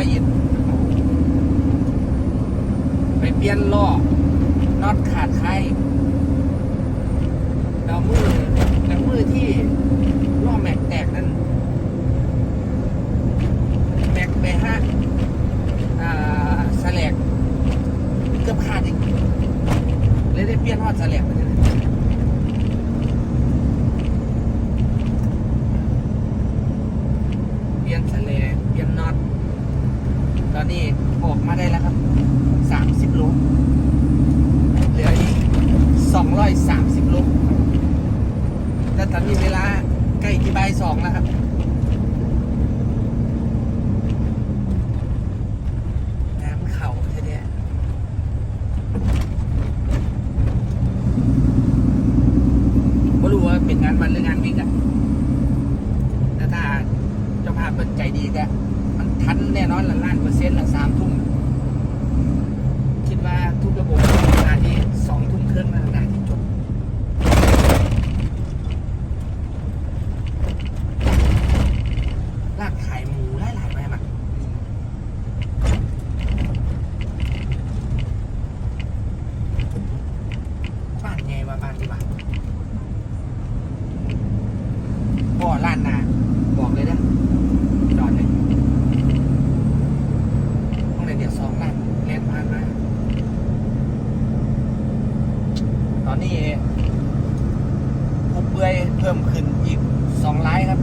อยเอ็ดไปเปลี่ยนล้อน็อตขาดใข่ อนนี้ออกมาได้แล้วครับ30โลเหลืออีก230โลแล้วตอนนี้เวลาใกล้ที่บ่ายสองแล้วครับเป็นงานวันหรืองานวิ่งอะแต่ถ้าเจ้าภาพเป็นใจดีก็มันทันแน่น อนละล้านเปอร์เซ็นต์ละสามทุ่ม คิดว่าทุกระบบนาทีสองทุ่มครึ่งนะนาทีจบ ลากขายหมูหลายหลายๆแม่มันบ้านไงว่าบ้านที่บ้านพ่อล้านนา บอกเลยนะจอดเลยห้องไหนเดี๋ยวสองล้านเรียนผ่านมา ตอนนี้ผู้เปื่อยเพิ่มขึ้นอีกสองไลน์ครับ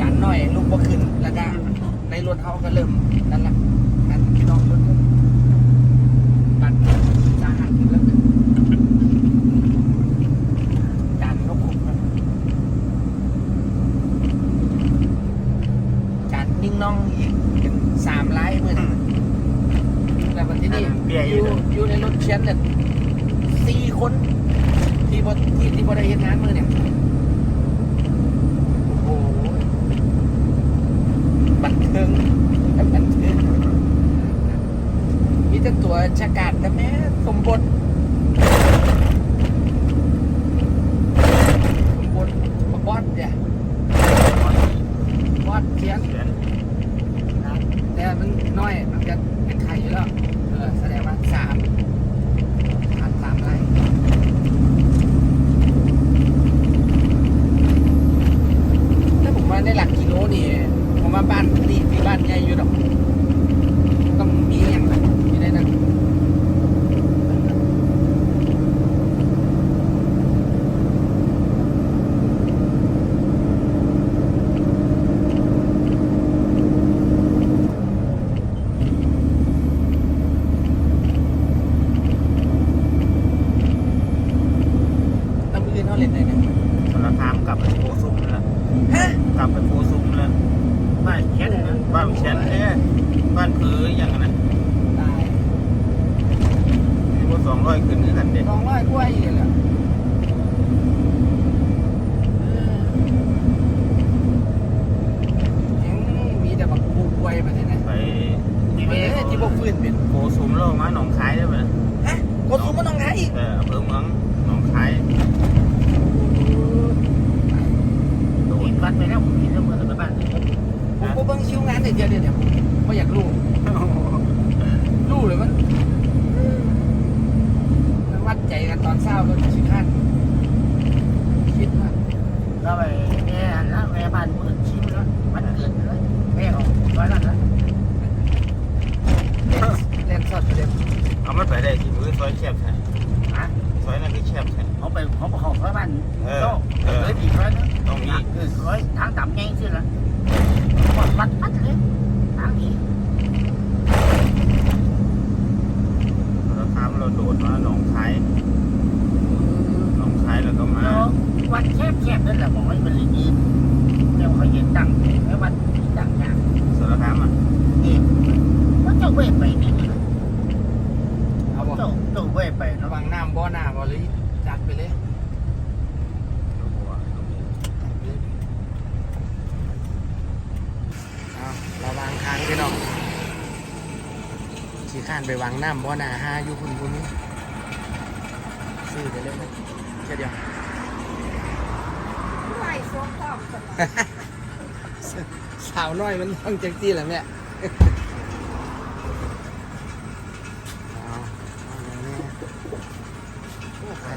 จานหน่อยลูกบ่ขึ้นแล้วก็ในรถเขาก็เริ่มนั่นแหละอันพี่น้องรถบัตรจานหันแล้วก็จานนกขุมครับจานนิ่งน้องอีกเป็นสามไลน์เมื่อนั้นแล้ววันที่นี่ เบียร์ อ อยู่ ยู่อยู่ในรถเชียนเนี่ยสี่คน ที่บที่ที่บได้เห็นงานมือเนี่ยโอ้โหบันเทิงและบันเทิงมีแต่ตัวชะกาดแต่แม่สมบทสมบทมาบอสเนี่ยบอสเสียงเขียนนะแต่มันน้อยมันจะเป็นไข่อยู่แล้วเออแสดงว่าสามผ่านสามไร่ถ้าผมว่าในหลักกิโลนี่ ผมว่าบ้านนี่ที่บ้านใหญ่อยู่ดอก ต้องมีอย่างนั้นอยู่ในนั้นต้องมือ เขาเล่นได้นะสารคามกลับไปโพซุ้มแล้วฮะกลับไปโพซุ้มแล้วบ้านเขียนนะบ้านเชียนเนี่ยบ้านผืออย่างนั้นตายมีรถสองร้อยขึ้นนี่กันเด็กสองร้อยกว่าอีกแล้วเออยังมีแต่บักปูกล้วยมาเนี่ยนะ ไป ที่เบ้ที่บกฟื้นเป็น โพซุ้มโลกมาหนองคายได้ไหม ฮะกดซุมมันต้องหาอีก แต่อำเภอเมืองหนองคายโด ผม น วัดไปแล้วผมเห็นแล้วเมื่อไปบ้านผม ผมก็เบิ่งชิวงานเดี๋ยวเดี๋ยวเดี๋ยวผม ไม่อยากรู้รู้เลยมันมันวัดใจกันตอนเศร้ารถสิขั้นคิดว่าก็ไปแม่นะแม่บ้านเปิดชิมแล้วมันเกิดเลยแม่ของร้อยล้านแล้วเล่นสดเด็ดเอามันไปได้ที่มือซอยแคบใช่ฮะซอยนั่นคือแคบใช่เขาไปเขาบอกเขาร้อยบ้านเออโตเออเลยดีร้อยนะต้องมีคือร้อยทางต่ำไงสิละวัดวัดวัดเลย ทางนี้สารคามเราโดดมาหนองคายหนองคายแล้วก็มาแล้ววัดแคบแคบนั่นแหละบอกให้มันเลยดีเดี๋ยวเขาเห็นตั้งไอ้วัดตั้งอย่างสารคามอะนี่ว่าเจ้าเว้ยไปนี่ ขี้ข้านไปวางน้ำบ่อนาห้าอยู่คุณคุณนี่ซื้อไปเลยนะแค่เดียวไหวโซ่ขอบสาวน้อยมันต้องจังซี่แหละแม่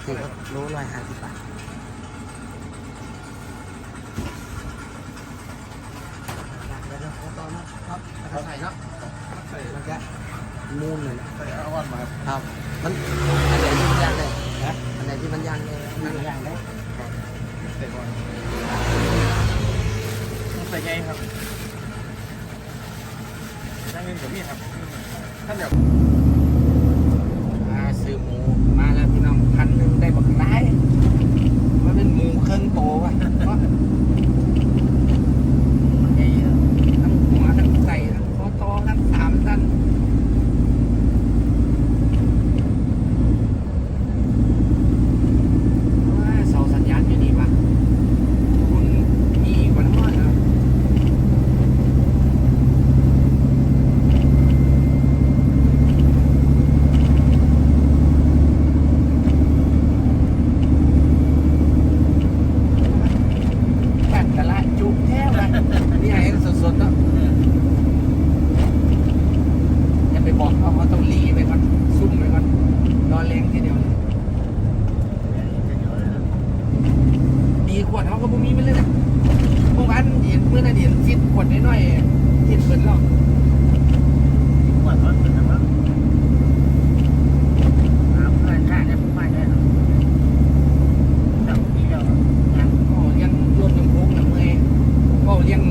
ที่รถโลร้อยห้าสิบบาท อย่างได้เตะบอลต้องใส่ไงครับนั่งเงินแบบนี้ครับท่านเดี๋ ก็บพมีไไปเลยนะพวกอันเดียนเมื่อนาเดียนซิดขวดน้อยๆซิเปิดหรอกขวดมันเป็นอะไรเลี้ยงรถน้ำพุกนะเมื่อก็เลี้ยง